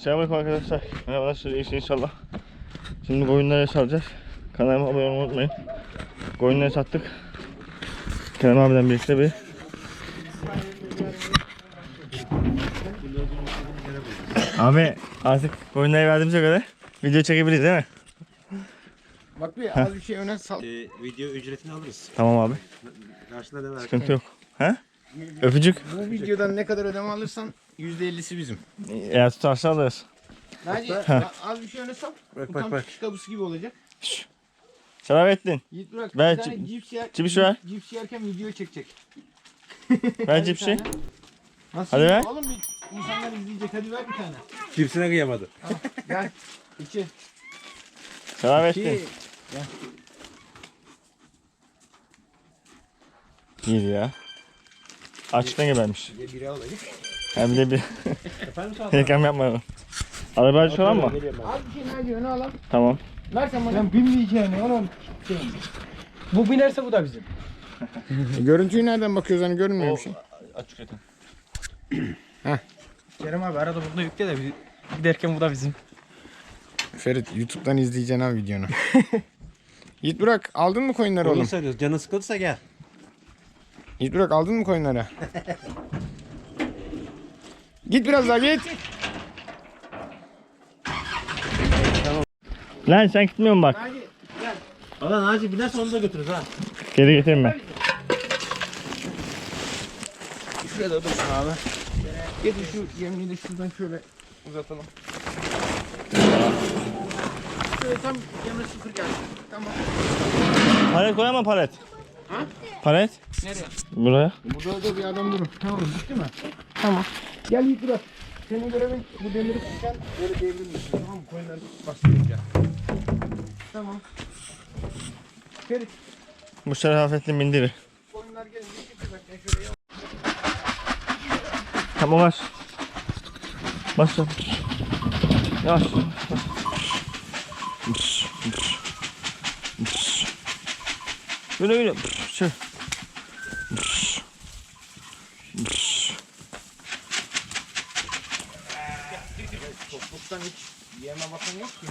Selamünaleyküm arkadaşlar. Merhabalar siz iyisiniz inşallah. Şimdi koyunları salacağız. Kanalıma abone olmayı unutmayın. Koyunları sattık. Kerem abiden birlikte bir. Abi artık koyunları verdiğimize göre video çekebiliriz değil mi? Bak bir az bir şey öne sal. Ee, video ücretini alırız. Tamam abi. Karşılığında ne var? Sıkıntı yok. He? Öpücük. Bu videodan ne kadar ödeme alırsan %50'si bizim. Eğer tutarsa alırız. Naci az bir şey öne sal. Bak, bak, tam bak. kabısı gibi olacak. Selamettin. Yiğit bırak. Ver bir tane cips yer. cips ver. Cips yerken video çekecek. Ver cipsi. Nasıl? Hadi ver. Oğlum bir insanlar izleyecek. Hadi ver bir tane. Kimsine kıyamadı. Gel. İki. Selamettin. İki. İyi ya. Açlıktan gebermiş. Bir biri alayım. Hem de bir Efendim sağ ol. reklam yapmayalım. Araba açı falan mı? Az bir şey Naci öne alalım. Tamam. Ver sen bana. Ben bilmeyeceğim oğlum. Bu binerse bu da bizim. Görüntüyü nereden bakıyoruz hani görünmüyor bir şey. Açık zaten. Kerem abi arada burada yükle de biz giderken bu da bizim. Ferit YouTube'dan izleyeceksin ha videonu. Yiğit bırak aldın mı koyunları Onu oğlum? söylüyoruz. Canın sıkılırsa gel. Yiğit bırak aldın mı koyunları? git biraz daha git. Lan sen gitmiyor musun bak? Naci Valla Naci binerse onu da götürürüz ha. Geri getirme. Şurada dursun abi. Getir şu yemliği de şuradan şöyle uzatalım. Şöyle tam yemle sıfır gelsin. Tamam. Palet koyamam palet. Palet. Nereye? Buraya. Burada da bir adam durur. Tamam bitti mi? Tamam. Gel Yiğit bırak. Senin görevin bu demiri tutacaksın. Böyle devrilmesin. Tamam mı? Koyunları bastırınca. Tamam. Ferit. Bu şerafetli bindiri. Koyunlar gelince. Ben şöyle yavaş. Tamam bas. Bas. Yavaş. Yavaş. Yürü yürü. Şu. Topluktan hiç yeme bakan yok ki.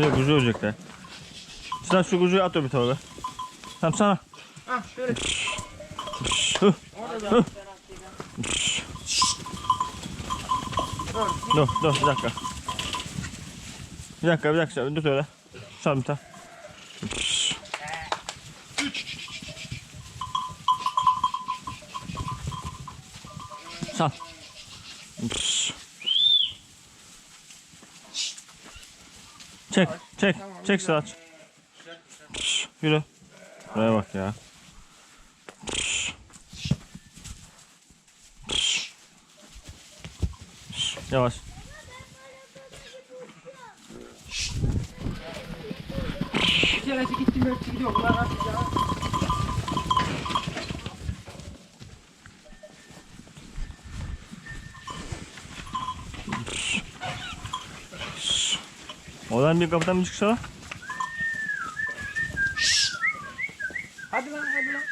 Şöyle kuzu olacaklar. Sen şu kuzuyu at öbür tarafa. Tamam sana. Ah şöyle. Dur dur bir dakika. Bir dakika bir dakika dur öyle. Sal bir tane. Sal. Çek çek çek Sıraç. Yürü. Buraya bak ya. Yavaş. Bir keresi gittim hepsi gidiyor. Bunlar nasıl ya? Oradan bir kapıdan bir çıksana. Hadi lan hadi lan.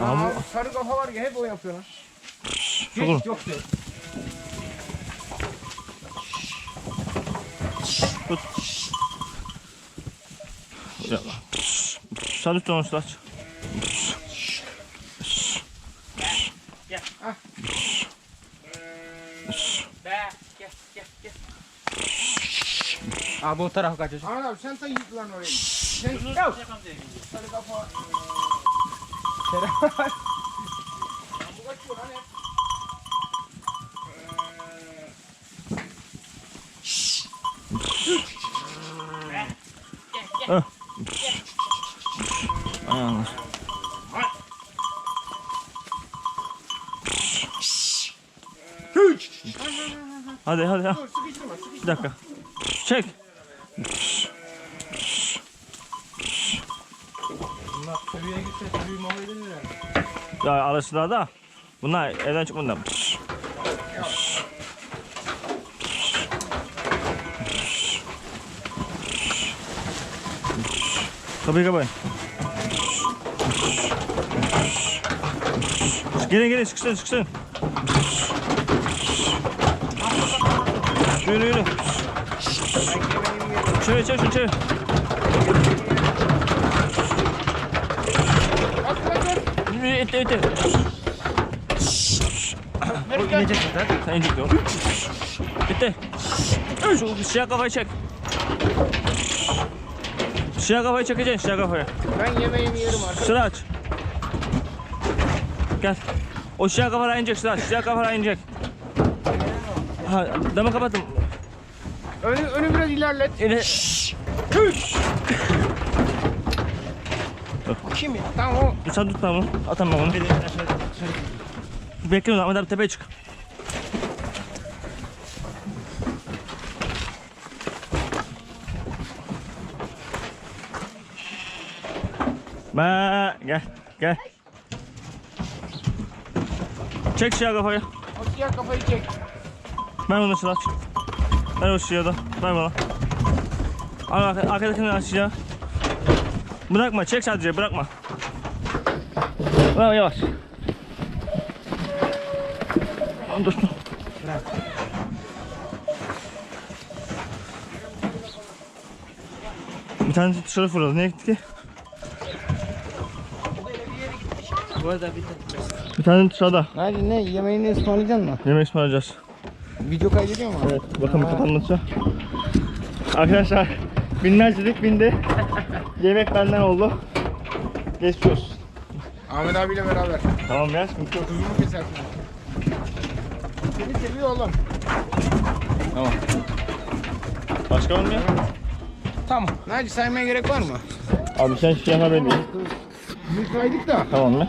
Aa, sarı kafa var ya hep o yapıyor lan. Hiç yok diyor. Sen üstüne onu Sıraç. Abi o tarafa kaçacak. Aman abi sen sen yık lan orayı. Sen yok. Sarı kafa. Bu Hadi hadi ha. Dur sıkıştırma sıkıştırma. Bir dakika. Çek. Bunlar köyüye gitse köyü mal edilirler. Ya arasında da bunlar evden çıkmadan. Kapıyı kapayın. Gelin gelin çıksın çıksın. Yürü yürü. Çevir çevir şunu çevir. Yürü itti itti. O inecek zaten. Sen incik diyor. Bitti. Şu siyah kafayı çek. Siyah kafayı çekeceksin siyah kafayı. Ben yemeğimi yerim arkadaşlar. Sıra aç. Gel. O siyah kafayı inecek sıra aç. Siyah kafayı inecek. Ha, damı kapatın. Önü, önü biraz ilerlet. Ele... Kim ya? Tamam o. Sen tut lan bunu. Atam ben bunu. Bekle onu Ahmet abi tepeye çık. Ba gel gel. Çek siyah kafayı. O siyah kafayı çek. Ben onu aç. Ver o siyahı da. Ver bana. Al arka, arkadakini aç siyah. Bırakma çek sadece bırakma. Bravo yavaş. Dur. Bir tane dışarı fırladı. Nereye gitti ki? Bu arada bir Bir tane dışarıda. Hadi ne yemeğini ısmarlayacaksın mı? Yemek ısmarlayacağız. Video kaydediyor mu? Evet, bakın bu kapanmışsa. Arkadaşlar, binmez dedik, bindi. Yemek benden oldu. Geçiyoruz. Ahmet abiyle beraber. Tamam ya, sıkıntı yok. Tuzumu kesersin. Seni seviyor oğlum. Tamam. Başka var mı ya? Tamam. Naci saymaya gerek var mı? Abi sen şey yapma ben değil. Biz kaydık da. Tamam mı?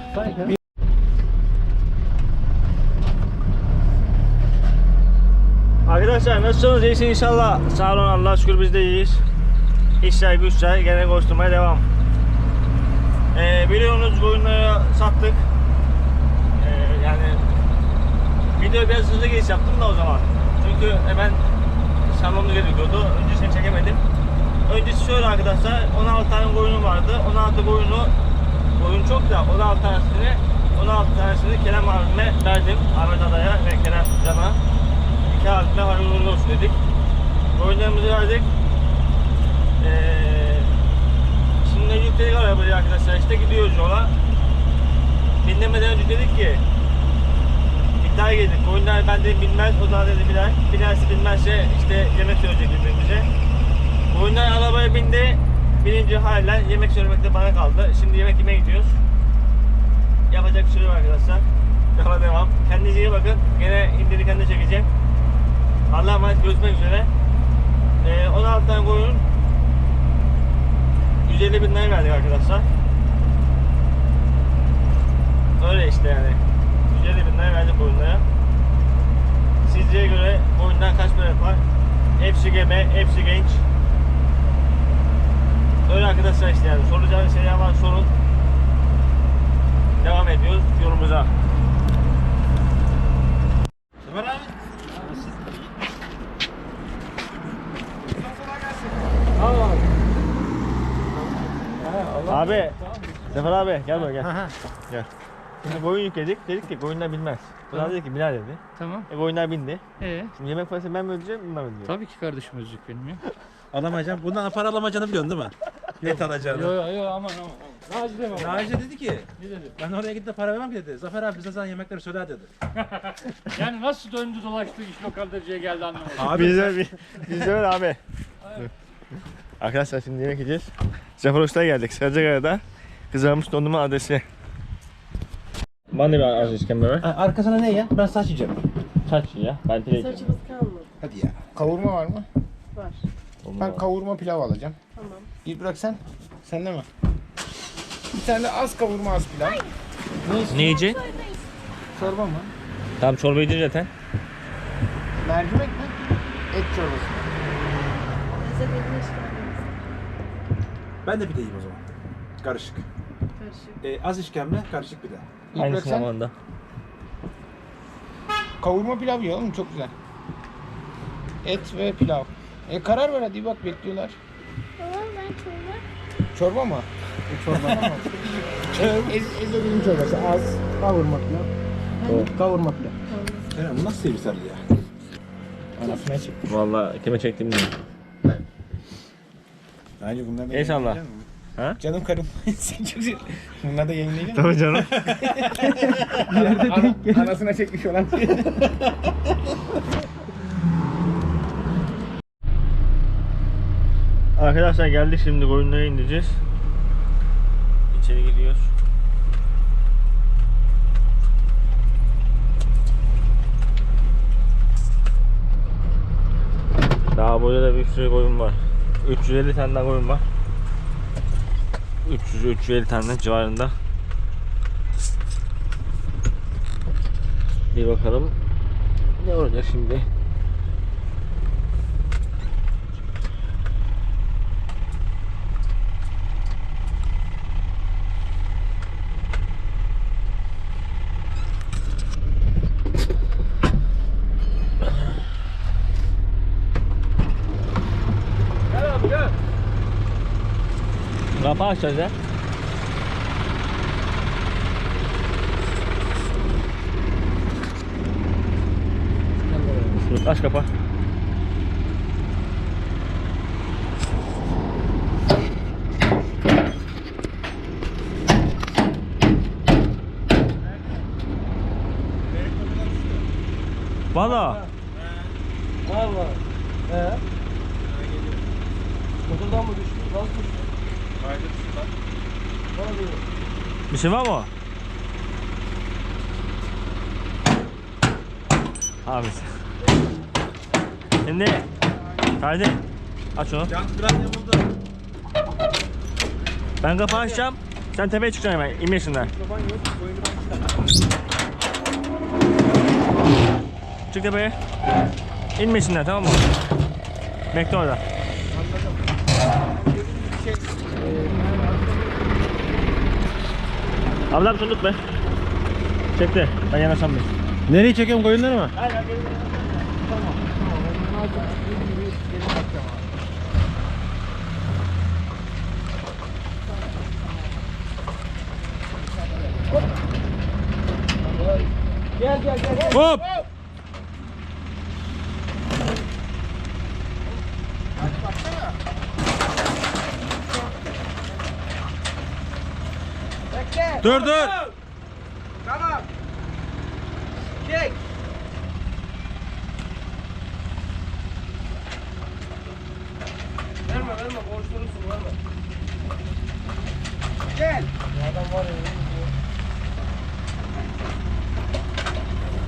Arkadaşlar nasılsınız? İyisiniz inşallah. Sağ olun Allah'a şükür biz de iyiyiz. İşler güçler gene koşturmaya devam. Ee, biliyorsunuz bu oyunları sattık. Ee, yani video biraz hızlı giriş yaptım da o zaman. Çünkü hemen salonlu gerekiyordu. Öncesini çekemedim. Öncesi şöyle arkadaşlar 16 tane koyunum vardı. 16 koyunu Oyun çok da 16 tanesini 16 tanesini Kerem abime verdim. Ahmet Adaya ve Kerem Can'a. İki abime hayırlı olsun dedik. Oyunlarımızı verdik. Ee, şimdi yükledik arabayı arkadaşlar. İşte gidiyoruz yola. Binlemeden önce dedik ki iddiaya girdik. Oyunlar ben dedim bilmez. O da dedi biler. Binerse bilmezse işte yemek söyleyecek birbirimize. Oyunlar arabaya bindi. Birinci halen yemek söylemek de bana kaldı. Şimdi yemek yemeye gidiyoruz. Yapacak bir şey yok arkadaşlar. Yola devam. Kendinize iyi bakın. Yine indirirken de çekeceğim. Allah'a emanet görüşmek üzere. Ee, 16 tane koyun 150 bin lira verdik arkadaşlar. Öyle işte yani. 150 bin lira verdik oyunlara. Sizce göre oyundan kaç para yapar? Hepsi gebe, hepsi genç. Öyle arkadaşlar işte yani soracağınız şeyler var sorun. Devam ediyoruz yolumuza. Ömer abi. Abi, Sefer abi gel buraya gel. gel. Şimdi koyun yükledik. Dedik ki koyunlar bilmez. Bunlar dedi ki biner dedi. Tamam. E koyunlar bindi. Ee, Şimdi yemek parasını ben mi ödeyeceğim, bunlar mı ödeyecek? tabii ki kardeşim özlük benim ya. Alamayacağım. Bundan para alamayacağını biliyorsun değil mi? Et alacağını. Yo yo yo aman aman. Naci deme bana. Naci dedi ki Ne dedi? ben oraya gidip de para vermem ki dedi. Zafer abi bize zaten yemekleri söyler dedi. Yani nasıl döndü dolaştı iş lokaldeciye geldi anlamadım. Abi Biz de, biz de öyle abi. Arkadaşlar şimdi yemek yiyeceğiz. Zafer Usta'ya geldik. Sarıcakaya'da kızarmış dondurma adresi. Bana da bir az işkembe ver. arkasına ne ya? Ben saç yiyeceğim. Saç ya. Ben yiyeceğim. Saçımız kalmadı. Hadi ya. Kavurma var mı? Var. Ben kavurma pilav alacağım. Tamam. İyi bırak sen. Sen de mi? Bir tane de az kavurma az pilav. Ne yiyeceksin? Çorba mı? Tamam çorba yiyeceğiz zaten. Mercimek mi? Et çorbası. Ben de pide yiyeyim o zaman. Karışık. Ee, az işkemle karışık pide. Aynı İbrahim sen zamanda. kavurma pilav ye oğlum çok güzel. Et ve pilav. E karar ver hadi bak bekliyorlar. Tamam ben çorba. Çorba mı? Çorba mı? Ez, ezogelin çorbası az. Kavurma pilav. Kavurma pilav. Kerem bu nasıl sevgisel ya? Anasına çık. Vallahi kime çektim bilmiyorum. Bence bunlar da İnşallah. Canım karım. Sen çok şey- Bunlar da yayınlayacak Tabii canım. Ana, anasına çekmiş olan. Arkadaşlar geldik şimdi koyunları indireceğiz. İçeri gidiyoruz. Daha burada da bir sürü koyun var. 350 tane koyun var. 300-350 tane civarında. Bir bakalım ne olacak şimdi. Kapağı açacağız ya. Aç kapağı. Valla. Valla. He. Motordan mı düştü? Nasıl düştü? Bir şey var mı? Abi. Şimdi Haydi aç onu. Can biraz yamuldu. Ben kapağı açacağım. Sen tepeye çıkacaksın hemen. İnmesinler. Çık tepeye. İnmesinler tamam mı? Bekle orada. Ablam şunu tut be. Çekti. Ben yanaşam bir. Nereye çekiyorum koyunları mı? Gel gel gel. gel. Hop! Bekle. Dur dur. Tamam. Çek. Verme verme boş durursun verme. Gel.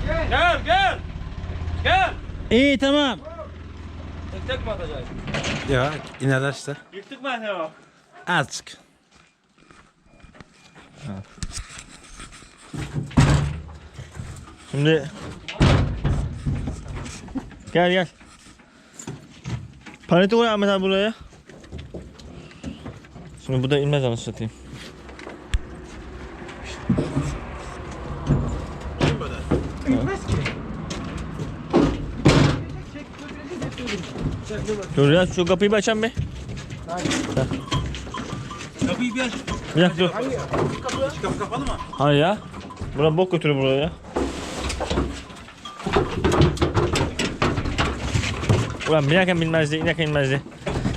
Gel. Gel gel. Gel. İyi tamam. Tek tek mi atacağız? Ya inerler işte. Yıktık mı anne o? Azıcık. Şimdi Gel gel. Paleti koy Ahmet abi buraya. Şimdi bu da inmez anasını satayım. Dur ya şu kapıyı bir açalım be. Kapıyı bir aç. Bir dakika dur. Kapı kapalı mı? Hayır ya. Buna bok götürür buraya ya. Ulan binerken bilmezdi, inerken bilmezdi.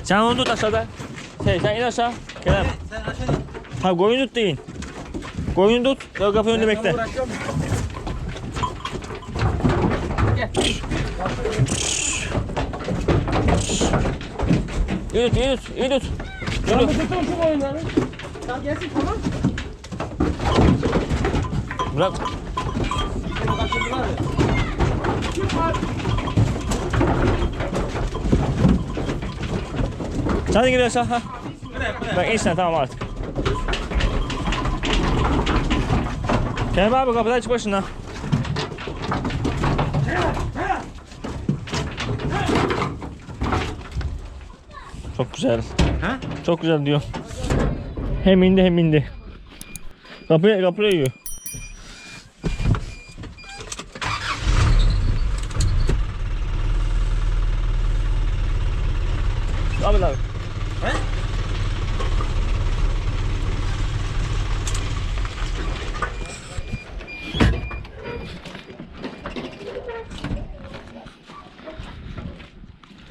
Sen onu tut aşağıda. Şey, sen in aşağı. Kerem. Sen aşağı in. Ha koyun tut deyin. Koyun tut. Ya kapının önünde bekle. İyi tut, iyi tut. Ben de tutuyorum şu oyunları. Sağ gelsin tamam. Bırak. Hadi gidiyoruz ha. Bak insan tamam artık. Kerem abi kapıdan çık başına. Çok güzel. Ha? Çok güzel diyor. Hem indi hem indi. Kapıya kapıya yiyor. Abi abi. He?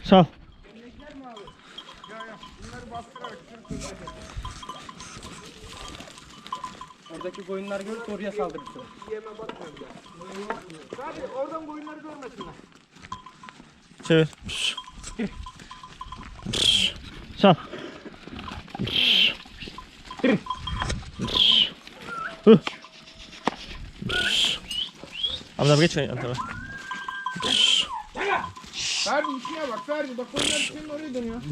Sal. Oradaki koyunlar görüp oraya saldırmış. Hadi oradan koyunları görmesinler. Çevir. Pişt. Pişt. Sal. Pişt. Pişt. Hı. Pişt. Abi abi geç yan tarafa. Pişt. Ferdi işine bak Ferdi. Bak koyunlar senin oraya dönüyor.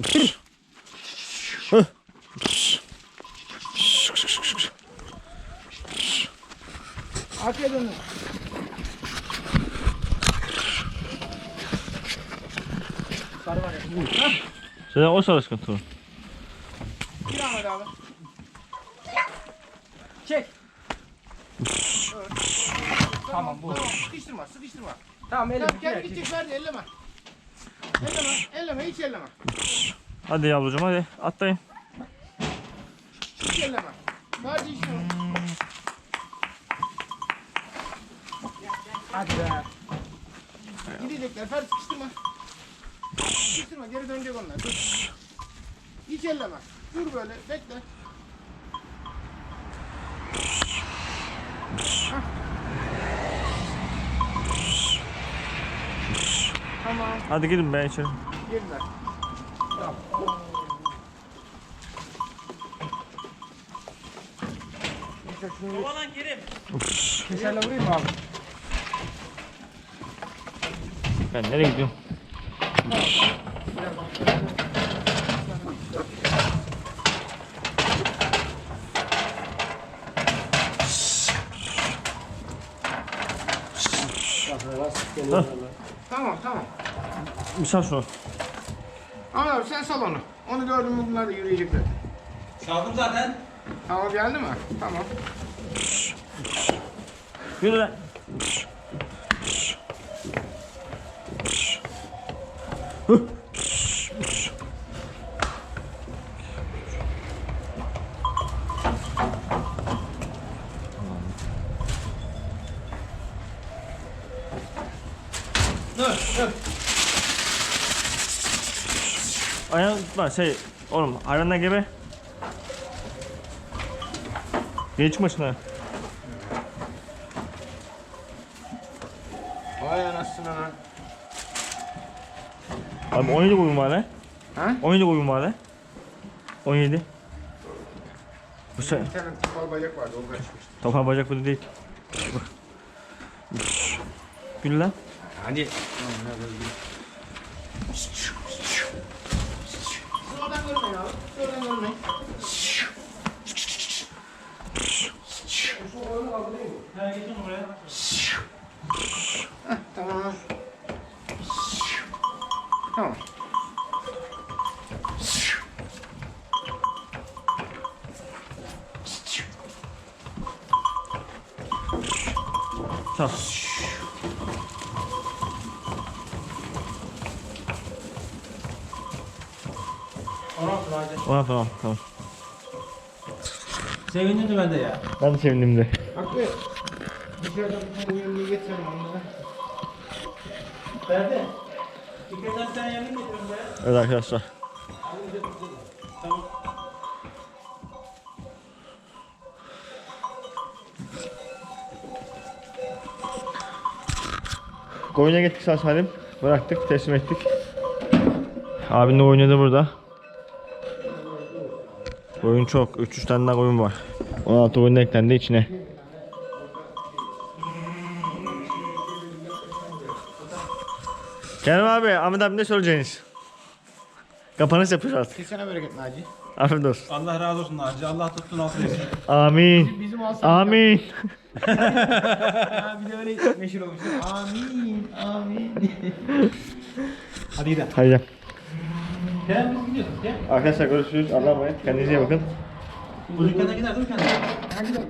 Hı. Pişt. Pişt. Arkaya dönün. Sen o sıkıntı var. Bir Ahmet abi. Çek. Tamam bu. Sıkıştırma sıkıştırma. Tamam elim. Tamam gel gidecek Ferdi elleme. Elleme elleme hiç elleme. Hadi yavrucuğum hadi atlayın. Hiç elleme. Ferdi işine bak. Hadi be. Gidecekler Ferdi sıkıştırma. Sıkıştırma geri dönecek onlar. Dur. Hiç elleme. Dur böyle bekle. Hah. Tamam Hadi gidin ben içeri. girdiler. Keserle vurayım mı abi? Ben nereye gidiyorum? Tamam tamam. Bir sal şunu. Ahmet abi sen sal onu. Onu gördün mü bunlar da yürüyecekler. Çaldım zaten. Tamam geldi mi? Tamam. Yürü lan. Ayağını tutma şey oğlum hayvanlar gibi. Geç başına. Vay anasını lan. Abi 17 boyum var lan. Ha? 17 boyum var lan. 17. Bu şey Bir tane tıpal bacak vardı o kaçmıştı. topal bacak bu değil. Gül lan. Hadi. Sağ. Ona tamam tamam. Sevindim ben de ya. Ben de sevindim de. Hakkı. Dışarıda bir tane yemliği getirelim onlara. Ferdi. Dikkat et sen yemin getiriyorum be. Evet arkadaşlar. Koyuna gittik sağ salim. Bıraktık, teslim ettik. Abin de oynadı burada. Koyun çok. 300 tane daha koyun var. 16 koyun da eklendi içine. Kerem abi, Ahmet abi ne söyleyeceksiniz? Kapanış yapıyoruz artık. Kesene bereket Naci. Afiyet olsun. Allah razı olsun Naci. Allah tuttuğun altın etsin. Amin. Bizim olsa Amin. Bir de öyle meşhur olmuş. Amin. Amin. Hadi gidelim. Haydi. Gel biz gidiyoruz. Gel. Arkadaşlar görüşürüz. Allah'a emanet. Kendinize iyi bakın. Bu dükkana gider değil mi kendin? Ha gidelim.